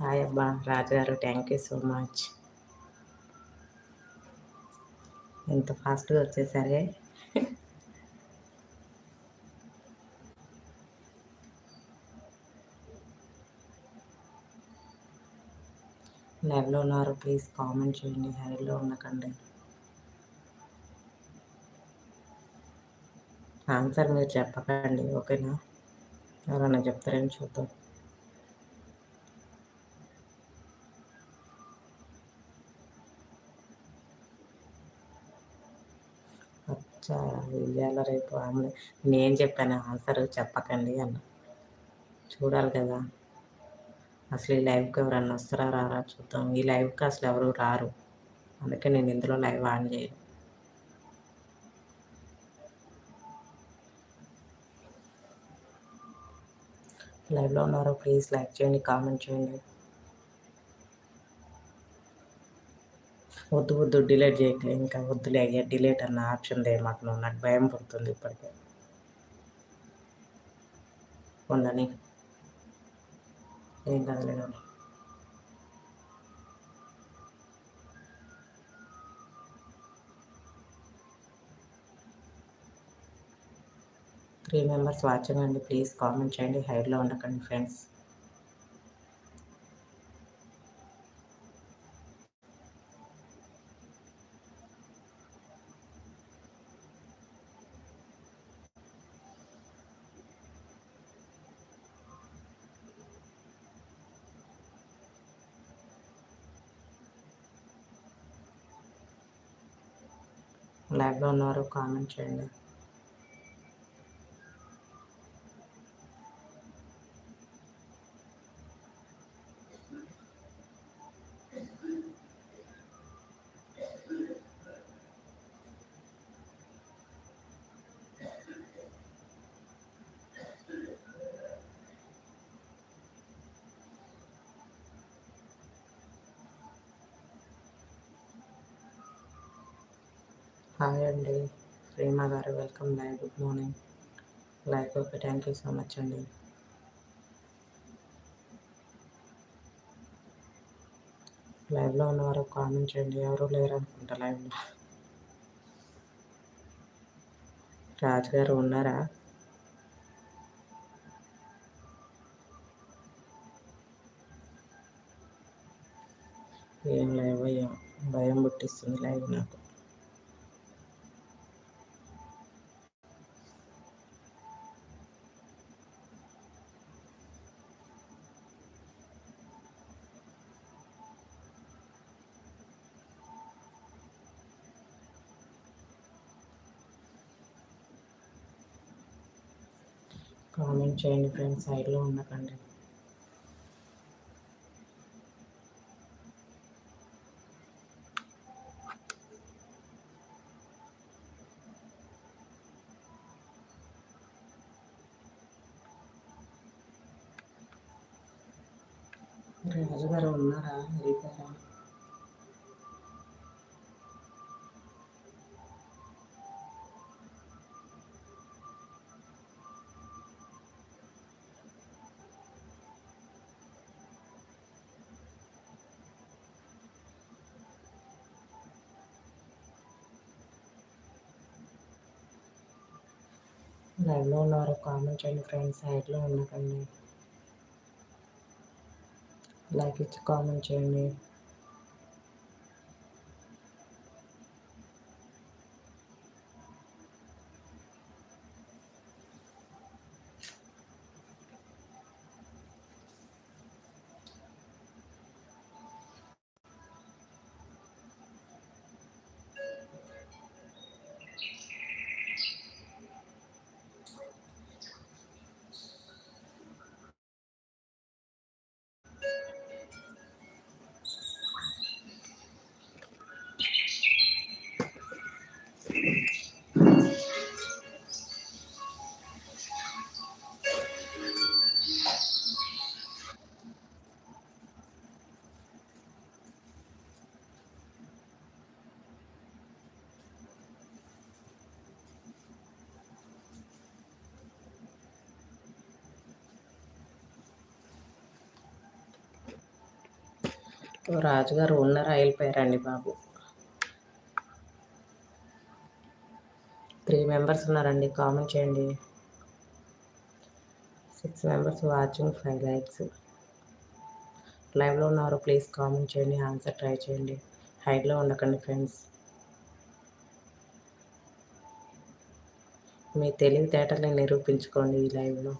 Hi అబ్బా రాజుగారు thank you so much ఎంత ఫాస్ట్గా వచ్చేసరే. లైవ్లో ఉన్నారు ప్లీజ్ కామెంట్ చేయండి హరిలో ఉండకండి. ఆన్సర్ మీరు చెప్పకండి ఓకేనా ఎవరన్నా చెప్తారేమో చూద్దాం. ఇవాళ రేపు ఆమె నేను చెప్పాను ఆన్సర్ చెప్పకండి అన్న. చూడాలి కదా. అసలు ఈ లైవ్కి ఎవరన్నా వస్తారా రారా చూద్దాం. ఈ లైవ్కి అసలు ఎవరు రారు. అందుకే నేను ఇందులో లైవ్ ఆన్ చేయను. లైవ్లో ఉన్నారో? ప్లీజ్ లైక్ చేయండి కామెంట్ చేయండి. వద్దు వద్దు డిలేట్ చేయట్లే ఇంకా వద్దులే అయ్యా డిలేట్ అన్న ఆప్షన్ దే మాకు నువ్వు నాకు భయం పడుతుంది ఇప్పటికే. ఉండని. ఏం కదలేడు త్రీ మెంబర్స్ వాచింగ్ అండి ప్లీజ్ కామెంట్ చేయండి హైడ్లో ఉండకండి ఫ్రెండ్స్ లైవ్లో ఉన్నారు కామెంట్ చేయండి. హాయ్ అండి. ప్రేమ గారు welcome live good morning. Like okay thank you so much అండి. లైవ్లో ఉన్నవారు కామెంట్ చేయండి. ఎవరు లేరు అనుకుంటా లైవ్లో రాజుగారు ఉన్నారా? ఏం లైవ్ అయ్యా? భయం పుట్టిస్తుంది లైవ్ నాకు. కామెంట్ చేయండి ఫ్రెండ్స్ సైడ్లో ఉండకండి రాజుగారు ఉన్నారా వెళ్ళిపోయారా లైవ్లో ఉన్నారు కామెంట్ చేయండి ఫ్రెండ్స్ సైడ్లో ఉండకండి లైక్ ఇచ్చి కామెంట్ చేయండి. రాజుగారు ఉన్నారా వెళ్ళిపోయారండి బాబు. త్రీ మెంబర్స్ ఉన్నారండి కామెంట్ చేయండి. Six members watching five likes. లైవ్లో ఉన్నారు ప్లీజ్ కామెంట్ చేయండి ఆన్సర్ ట్రై చేయండి. హైడ్లో ఉండకండి ఫ్రెండ్స్. మీ తెలివితేటల్ని నిరూపించుకోండి ఈ లైవ్లో.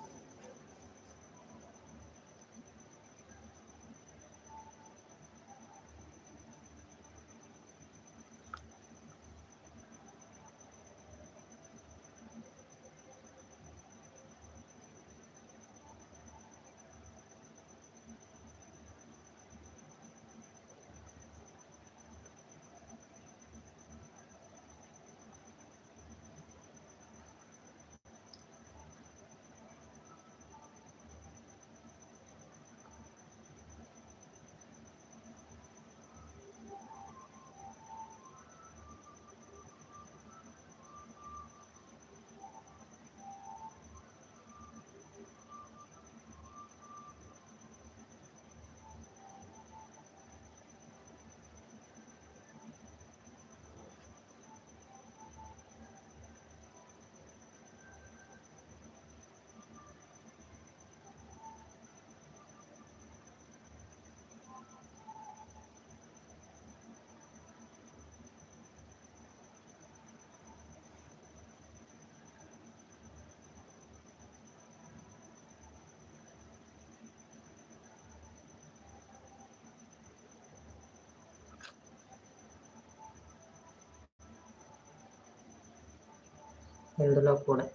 ఇందులో కూడా.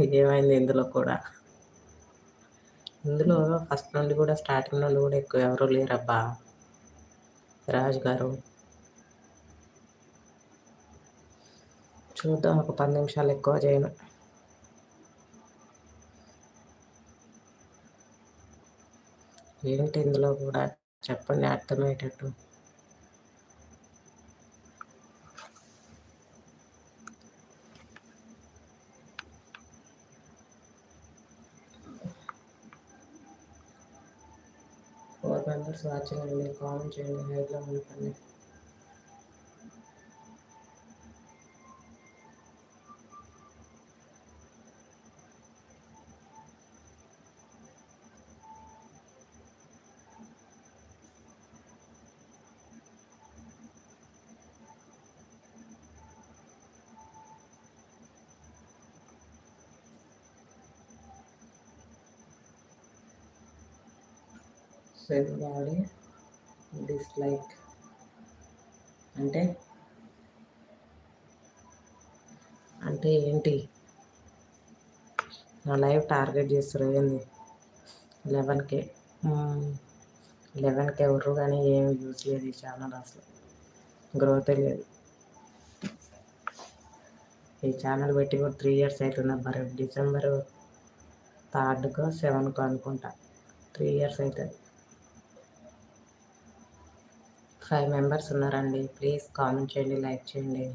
ఏమైంది ఇందులో కూడా? ఇందులో ఫస్ట్ నుండి కూడా స్టార్టింగ్ నుండి కూడా ఎక్కువ ఎవరు లేరబ్బా. రాజు గారు. చూద్దాం ఒక పది నిమిషాలు ఎక్కువ చేయను. ఏంటి ఇందులో కూడా? చెప్పండి అర్థమయ్యేటట్టు. ఫోర్ మెంబర్స్ వాచింగ్ అండి కామెంట్ చేయండి లైవ్లో ఉండండి బాడీ డిస్లైక్ అంటే అంటే ఏంటి? నా లైవ్ టార్గెట్ చేస్తారు ఏంది? లెవెన్కే. లెవెన్కి ఎవరు కానీ ఏమి యూజ్ లేదు ఈ ఛానల్ అసలు. గ్రోతే లేదు. ఈ ఛానల్ పెట్టి కూడా త్రీ ఇయర్స్ అవుతుంది మరి డిసెంబర్ థర్డ్కో సెవెన్కో అనుకుంటా. త్రీ ఇయర్స్ అవుతుంది ఫైవ్ మెంబర్స్ ఉన్నారండి. ప్లీజ్ కామెంట్ చేయండి లైక్ చేయండి.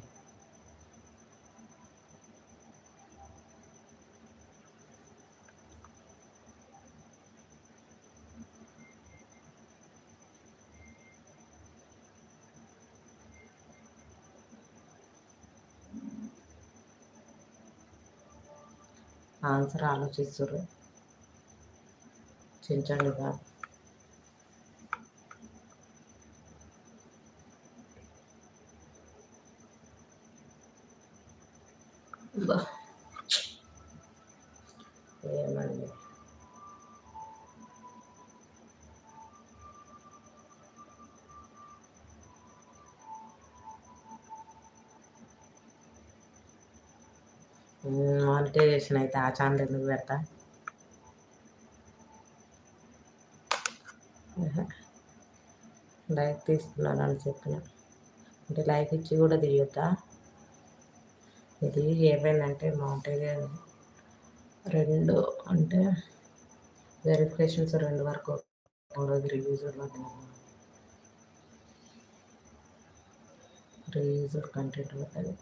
ఆన్సర్ ఆలోచిస్తారు చించండి బాబు. మానిటైజేషన్ అయితే ఆ ఛానల్ ఎందుకు పెడతా? లైక్ తీసుకున్నాను అని చెప్పిన. అంటే లైక్ ఇచ్చి కూడా తీయొద్దా ఇది ఏమైందంటే మౌంటైన్ రెండు అంటే వెరిఫికేషన్స్ రెండు వరకు రోజు రివ్యూజర్ రివ్యూజర్ కంటెంట్ ఉంటుంది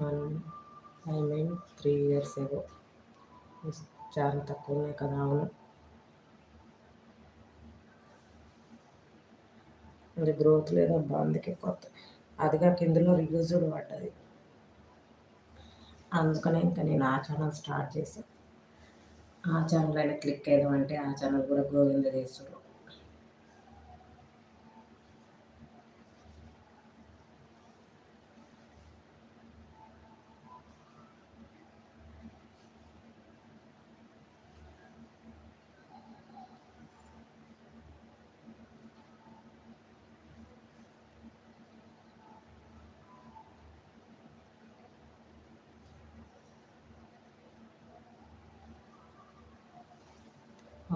one I mean three years ఏవో చాలా తక్కువనే కదా అవును. ఇంకా గ్రోత్ లేదబ్బా అందుకే కొత్త. అదిగా కిందలో రివ్యూస్ పడ్డది అందుకనే ఇంకా నేను ఆ ఛానల్ స్టార్ట్ చేసి ఆ ఛానల్ అయినా క్లిక్ అయ్యామంటే ఆ ఛానల్ కూడా గోవింద చేస్తారు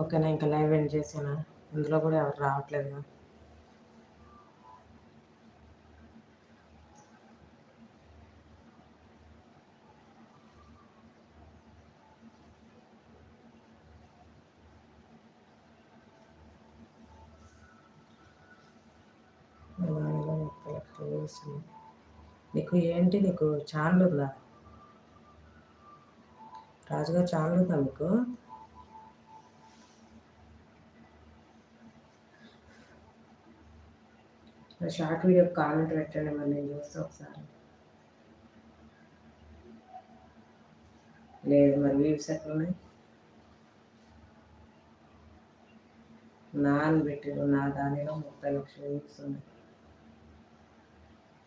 ఓకేనా? ఇంకా లైవ్ ఎండ్ చేసాను ఇందులో కూడా ఎవరు రావట్లేదు నీకు ఏంటి నీకు ఛానల్ ఉందా? రాజుగారు ఛానల్ ఉందా మీకు? షార్ట్ వీడియో కామెంట్ పెట్టండి మరి నేను చూస్తే ఒకసారి. లేదు మరి వ్యూస్ ఎట్లున్నాయి నా అని పెట్టారు నా దానిలో ముప్పై లక్షలు వ్యూస్ ఉన్నాయి.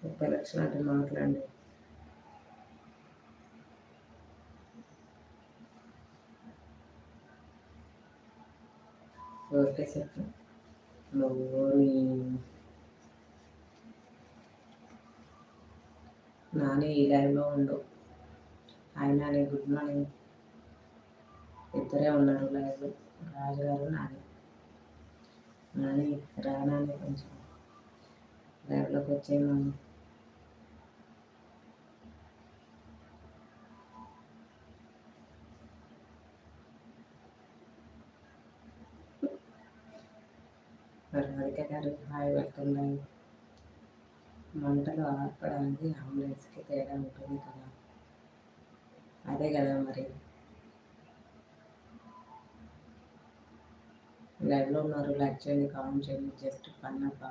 ముప్పై లక్షలు అంటే మాట్లాడండి. ఓకే సార్ నువ్వు నీ నాని ఈ లైవ్లో ఉండు. ఆయన నాని గుడ్ మార్నింగ్. ఇద్దరే ఉన్నారు లైవ్లో రాజుగారు నాని. నాని రానాని కొంచెం లైవ్లోకి వచ్చేయమని రాధిక గారు. హాయ్ వెల్కమ్ లైవ్ మంటలు ఆడపడానికి అంబులెన్స్కి తేడా ఉంటుంది కదా? అదే కదా మరి. లైవ్లో ఉన్నారు లైక్ చేయండి కామెంట్ చేయండి జస్ట్ పన్నప్ప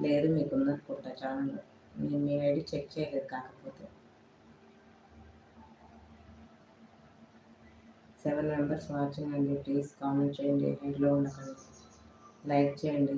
లేదు మీకు ఉందనుకుంటా ఛానల్. నేను మీ ఐడి చెక్ చేయలేదు కాకపోతే. సెవెన్ మెంబర్స్ వాచింగ్ అండి ప్లీజ్ కామెంట్ చేయండి హెడ్లో ఉండకండి. లైక్ చేయండి.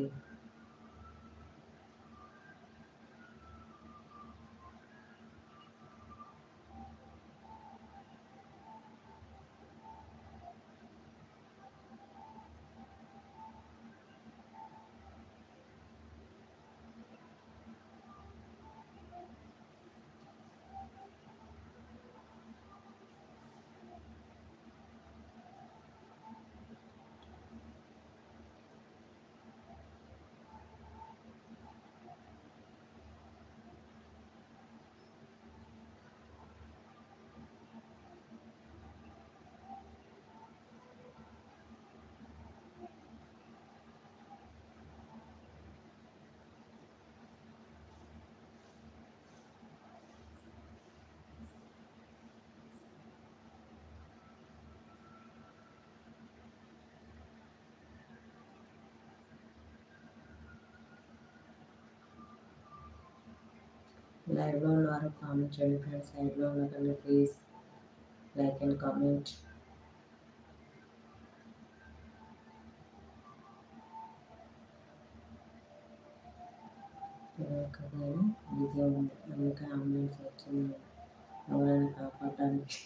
లైవ్లో ఉన్నారు కామెంట్ చేయండి ఫ్రెండ్స్ లైవ్లో ఉన్నారండి ప్లీజ్ లైక్ అండ్ కామెంట్ కదా బిజీ ఉంది అందుకే అంబులెన్స్ వచ్చింది ఎవరైనా కాపాడడానికి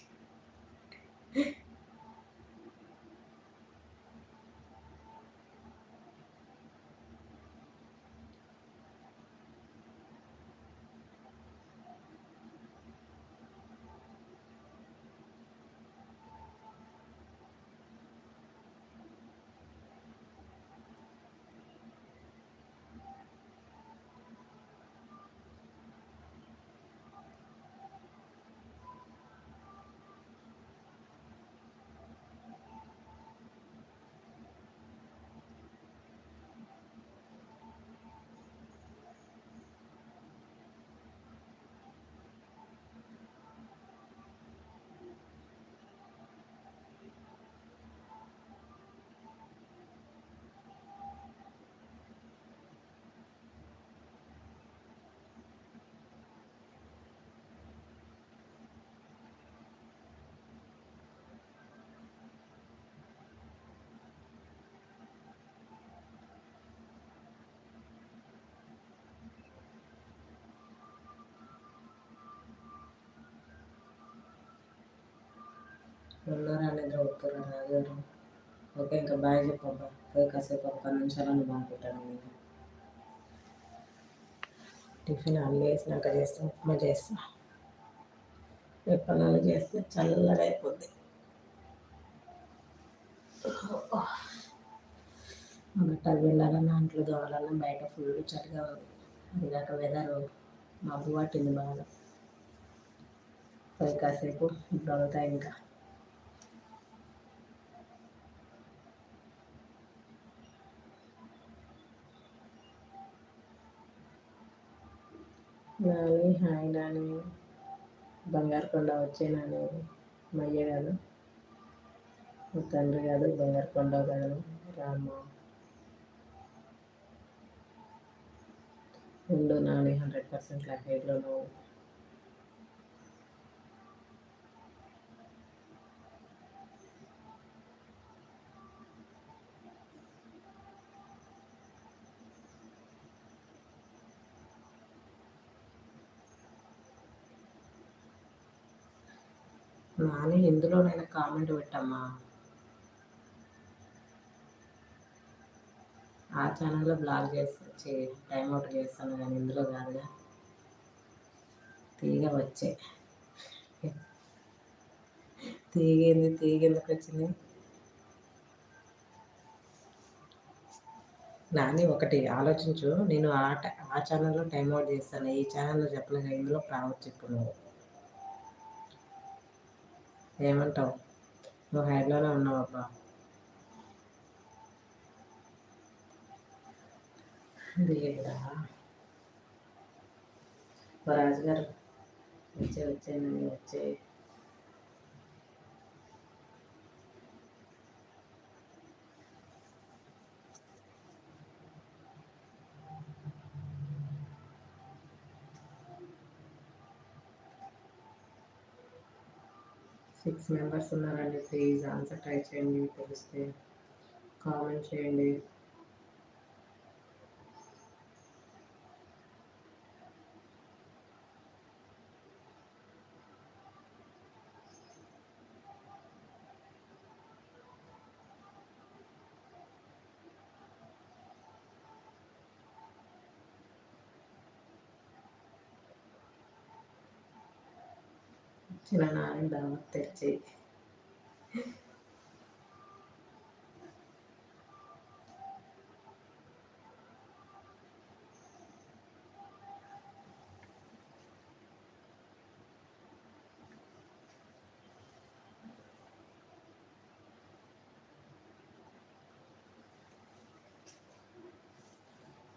ఉన్నారా నిద్ర ఒప్పురా రాగారు ఓకే ఇంకా బాయ్ చెప్పబ్బా పోయి కాసేపు ఒక పది నిమిషాలను బాగుంటాను నేను. టిఫిన్ అన్నీ వేసినాక చేస్తాను ఉప్మా చేస్తాను విప్పనాలు చేస్తే చల్లగా అయిపోద్ది బట్టలు వెళ్ళాలన్నా అంట్లు దోవాలన్నా బయట ఫుల్ చలిగా ఉంది. ఇందాక వెదర్ మబ్బు పట్టింది బాగా. పోయి కాసేపు దొరుకుతాయి ఇంకా. నాని హాయ్ నాని బంగారకొండ వచ్చే నాని మయ్య కాదు తండ్రి కాదు బంగారకొండ కాదు రామ. ఉండు నాని హండ్రెడ్ పర్సెంట్ హైడ్లో నువ్వు నాని ఎందులోనైనా కామెంట్ పెట్టమ్మా. ఆ ఛానల్లో బ్లాగ్ చేసి టైం అవుట్ చేస్తాను కానీ ఇందులో కాదుగా. తీగ వచ్చే. తీగింది తీగ ఎందుకు వచ్చింది? నాని ఒకటి ఆలోచించు నేను ఆ ఆ ఛానల్లో టైం అవుట్ చేస్తాను ఈ ఛానల్లో చెప్పలేక ఇందులో ప్రావచ్చు చెప్పు నువ్వు ఏమంటావు? నువ్వు హైడ్లోనే ఉన్నావు అబ్బా దేవుడా రాజు గారు వచ్చే వచ్చానని వచ్చే సిక్స్ మెంబర్స్ ఉన్నారండి. ప్లీజ్ ఆన్సర్ ట్రై చేయండి తెలిస్తే కామెంట్ చేయండి. చిన్న నాన్న దావత్ తెచ్చి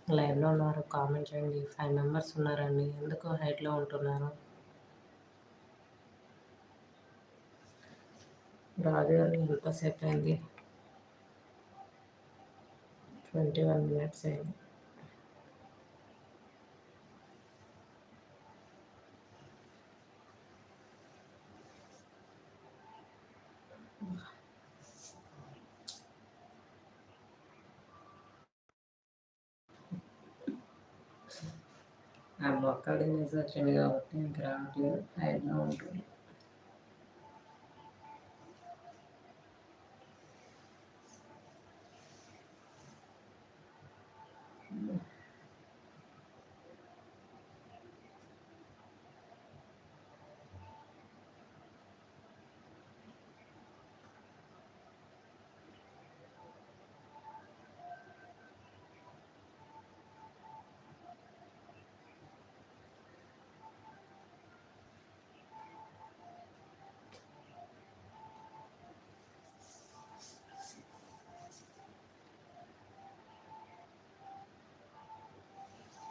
లైవ్లో ఉన్నారు కామెంట్ చేయండి ఫైవ్ మెంబర్స్ ఉన్నారండి ఎందుకు హైట్లో ఉంటున్నారు రాజుగారు ఎంతసేపు అయింది ట్వంటీ వన్ మినిట్స్ అయింది ఆ మొక్కలు తినేసి వచ్చింది కాబట్టి ఇంక రావట్లేదు హైడ్లో ఉంటుంది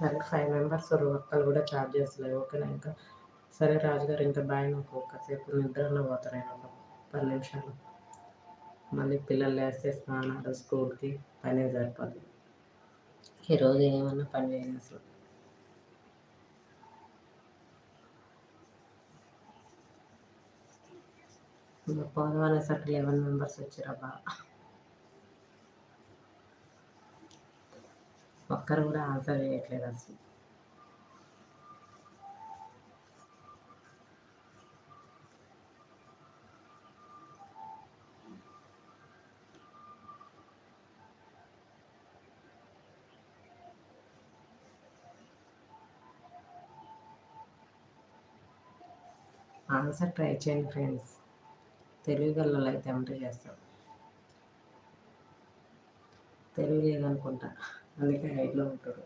నాకు ఫైవ్ మెంబర్స్ ఒక్కరు కూడా చార్జ్ చేస్తలేదు. ఓకేనా ఇంకా సరే రాజుగారు ఇంకా బాయ్ నాకు ఒకసేపు నిద్రలో పోతారు ఆయన ఒక పది నిమిషాలు. మళ్ళీ పిల్లలు వేస్తే స్నానాలు స్కూల్కి పని సరిపోదు. ఈరోజు ఏమన్నా పని చేయను అసలు. పోదాం అనేసరికి లెవెన్ మెంబర్స్ వచ్చారబ్బా? ఒక్కరు కూడా ఆన్సర్ చేయట్లేదు అసలు. ఆన్సర్ ట్రై చేయండి ఫ్రెండ్స్. తెలుగు గల్లలో అయితే ఎంటర్ చేస్తాం? తెలుగు లేదనుకుంటా. అందుకే హైట్లో ఉంటారు.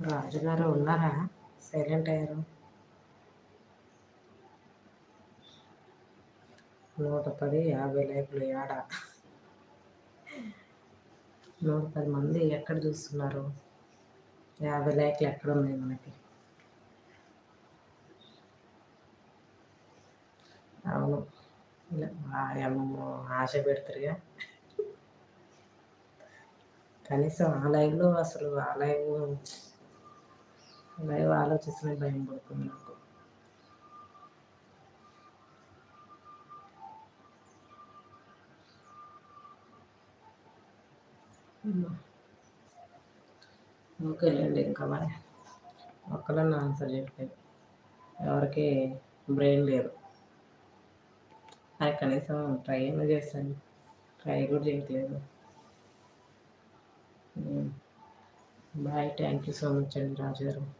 రాజుగారు ఉన్నారా? సైలెంట్ అయ్యారు. నూట పది యాభై లైఫ్లు ఏడ నూట పది మంది ఎక్కడ చూస్తున్నారు? యాభై లైక్లు ఎక్కడ ఉన్నాయి మనకి? అవును. ఆశ పెడతారుగా. కనీసం ఆ లైవ్లో అసలు ఆ లైవ్ లైవ్ ఆలోచిస్తున్న భయం పడుతుంది నాకు. ఓకేలేండి ఇంకా మరి. ఒక్కళ్ళని ఆన్సర్ చేయట్లేదు ఎవరికి బ్రెయిన్ లేదు. అది కనీసం ట్రై అయినా చేస్తాను. ట్రై కూడా చేయట్లేదు. Bye thank you so much అండి రాజు గారు.